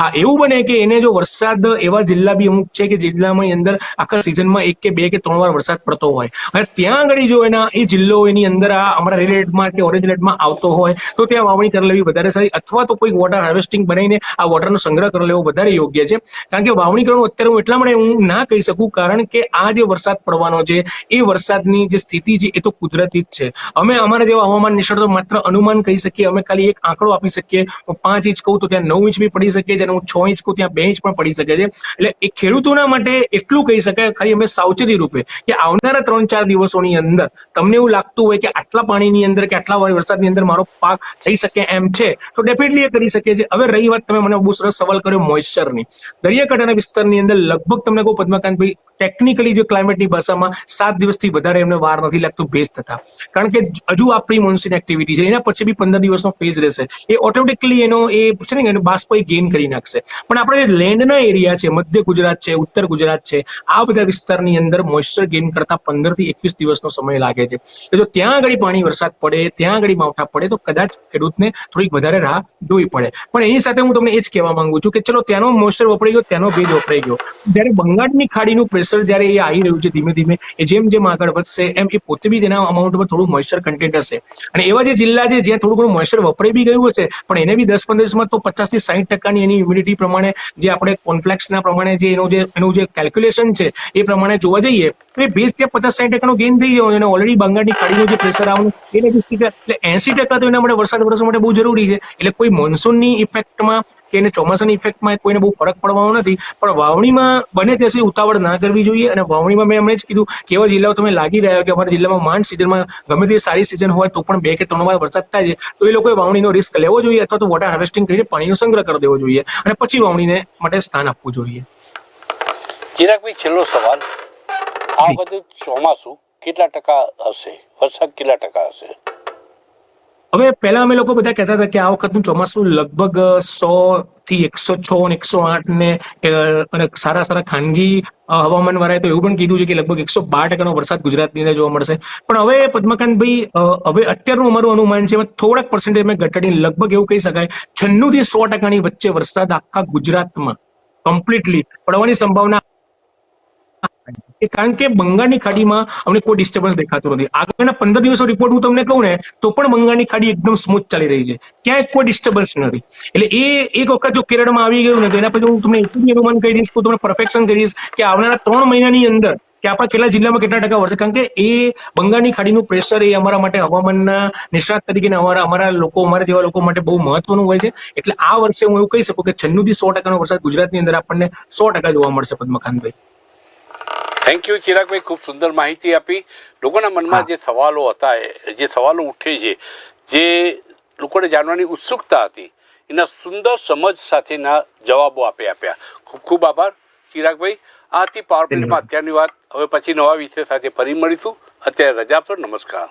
હા, એવું બને કે એને જો વરસાદ એવા જિલ્લા બી અમુક છે કે જિલ્લામાં અંદર આખા સિઝનમાં એક કે બે કે ત્રણ વાર વરસાદ પડતો હોય. અને ત્યાં આગળ જો એના એ જિલ્લો એની અંદર આ અમારા રેડ એલર્ટમાં કે ઓરેન્જ એલર્ટમાં આવતો હોય, તો ત્યાં વાવણી કરી લેવી વધારે સારી અથવા તો કોઈ વોટર હાર્વેસ્ટિંગ બનાવીને આ વોટરનો સંગ્રહ કરી લેવો વધારે યોગ્ય છે. કારણ કે વાવણી કરવાનું અત્યારે હું એટલા માટે હું ના કહી શકું, કારણ કે આ જે વરસાદ પડવાનો છે, એ વરસાદની જે સ્થિતિ છે, એ તો કુદરતી જ છે. અમે અમારા જેવા હવામાન નિષ્ણાતો માત્ર અનુમાન કહી શકીએ, અમે ખાલી એક આંકડો આપી શકીએ. પાંચ ઇંચ કહું તો ત્યાં નવ ઇંચ બી પડી શકે છે અને હું છ ઇંચ કહું ત્યાં બે ઇંચ પણ પડી શકે છે. એટલે એ ખેડૂતોના માટે એટલું કહી શકાય, ખાલી અમે સાવચેતી રૂપે કે આવનારા ત્રણ ચાર દિવસોની અંદર. તમને એવું લાગતું હોય કે આટલા પાણીની અંદર કે આટલા વરસાદની અંદર મારો પાક થઈ શકે એમ છે, તો ડેફિનેટલી એ કરી શકે છે હવે રહી વાત તમે મને બહુ સરસ સવાલ કર્યો મોઇશ્ચરની દરિયાકાંઠાના વિસ્તારની અંદર લગભગ તમને કહું પદ્મકાંતભાઈ ટેકનિકલી જે ક્લાઇમેટની ભાષામાં સાત દિવસથી વધારે એમને વાર નથી લાગતું ભેજ થતા. કારણ કે હજુ આ પ્રી મોન્સૂન એક્ટિવિટી છે. એના પછી બી પંદર દિવસનો ફેઝ રહેશે. એ ઓટોમેટિકલી એનો એ છે ને એનો બાષ્પ ગેઇન કરી નાખશે. પણ આપણે લેન્ડના એરિયા છે, મધ્ય ગુજરાત છે, ઉત્તર ગુજરાત છે, આ બધા વિસ્તારની અંદર મોઇશ્ચર ગેઇન કરતા પંદરથી એકવીસ દિવસનો સમય લાગે છે. જો ત્યાં આગળ પાણી વરસાદ પડે, ત્યાં આગળ માવઠા પડે, તો કદાચ ખેડૂતને થોડીક વધારે રાહ જોવી પડે. પણ એની સાથે હું તમને એ જ કહેવા માંગુ છું કે ચલો ત્યાંનો મોઇશ્ચર વપરાઈ ગયો, ત્યાંનો ભેજ વપરાઈ ગયો. જ્યારે બંગાળની ખાડીનું પ્રેશર જ્યારે એ આવી રહ્યું છે ધીમે ધીમે, એ જેમ જેમ આગળ વધશે, એમ એ પોતે બી તેના અમાઉન્ટમાં થોડું મોઇશ્ચર કન્ટેન્ટ હશે. અને એવા જે જિલ્લા છે જ્યાં થોડું ઘણું મોઇશ્ચર વપરાઈ બી ગયું હશે, પણ એને બી દસ પંદર દિવસમાં તો પચાસથી સાઠ ટકાની એની હ્યુમિડિટી પ્રમાણે જે આપણે કોન્ફ્લેક્સના પ્રમાણે જે એનું જે એનું જે કેલ્ક્યુલેશન છે, એ પ્રમાણે જોવા જઈએ, તો એ ભેજ ત્યાં પચાસ સાઠ ટકાનો ગેઇન થઈ ગયો અને ઓલરેડી બંગાળની ખાડીનું જે પ્રેશર આવવાનું એને બી જાય એટલે એસી ટકા તો એના માટે વરસાદ વરસવા માટે બહુ જરૂરી છે. એટલે કોઈ મોન્સૂનની ઇફેક્ટમાં કે એને ચોમાસાની ઇફેક્ટમાં કોઈને બહુ ફરક પડવાનો નથી. પણ વાવણીમાં બને ત્યાં સુધી ઉતાવળ ના કરવી જોઈએ. અને વાવણીમાં મેં હમણાં જ કીધું કે એવા જિલ્લાઓ તમે લાગી રહ્યા કે અમારા જિલ્લામાં માંડ સિઝનમાં ગમે તે સારી સિઝન હોય તો પણ બે કે ત્રણ વાર વરસાદ થાય છે તો એ લોકોએ વાવણીનો રિસ્ક લેવો જોઈએ અથવા તો વોટર હાર્વેસ્ટિંગ કરીને પાણીનો સંગ્રહ કરી દેવો જોઈએ. અને પછી વાવણીને માટે સ્થાન આપવું જોઈએ. ચિરાગભાઈ છેલ્લો સવાલ. આ બધું ચોમાસું કેટલા ટકા હશે? વરસાદ કેટલા ટકા હશે? હવે પહેલા અમે લોકો બધા કહેતા હતા કે આ વખતનું ચોમાસું લગભગ સો થી એકસો છ અને એકસો આઠ ને અને સારા સારા ખાનગી હવામાન વાળાએ તો એવું પણ કીધું છે કે લગભગ એકસો બાર ટકાનો વરસાદ ગુજરાતની અંદર જોવા મળશે. પણ હવે પદ્મકાંતભાઈ ભાઈ હવે અત્યારનું અમારું અનુમાન છે થોડાક પર્સન્ટેજ મેં ઘટાડીને લગભગ એવું કહી શકાય, છન્નું થી સો ટકાની વચ્ચે વરસાદ આખા ગુજરાતમાં કમ્પ્લીટલી પડવાની સંભાવના એ કારણ કે બંગાળની ખાડીમાં અમને કોઈ ડિસ્ટર્બન્સ દેખાતું નથી. આગળના પંદર દિવસનો રિપોર્ટ હું તમને કહું ને, તો પણ બંગાળની ખાડી એકદમ સ્મૂથ ચાલી રહી છે. ક્યાંય કોઈ ડિસ્ટર્બન્સ નથી. એટલે એ એક વખત જો કેરળમાં આવી ગયું ને, તો એના પછી હું તમને એટલું અનુમાન કહી દઈશ તમને પરફેક્શન કરી દઈશ કે આવનારા ત્રણ મહિનાની અંદર કે આપણા કેટલા જિલ્લામાં કેટલા ટકા વરસે કારણ કે એ બંગાળની ખાડીનું પ્રેશર એ અમારા માટે હવામાનના નિષ્ણાત તરીકે અમારા અમારા લોકો, અમારા જેવા લોકો માટે બહુ મહત્વનું હોય છે. એટલે આ વર્ષે હું એવું કહી શકું કે છન્નું થી સો ટકાનો વરસાદ ગુજરાતની અંદર આપણને સો ટકા જોવા મળશે, પદ્મકાંતભાઈ. થેન્ક યુ ચિરાગભાઈ ખૂબ સુંદર માહિતી આપી. લોકોના મનમાં જે સવાલો હતા એ- જે સવાલો ઉઠે છે જે લોકોને જાણવાની ઉત્સુકતા હતી એના સુંદર સમજ સાથેના જવાબો આપે આપ્યા. ખૂબ ખૂબ આભાર ચિરાગભાઈ આ હતી પાવર અત્યારની વાત. હવે પછી નવા વિષય સાથે ફરી મળીશું. અત્યારે રજા આપશો નમસ્કાર.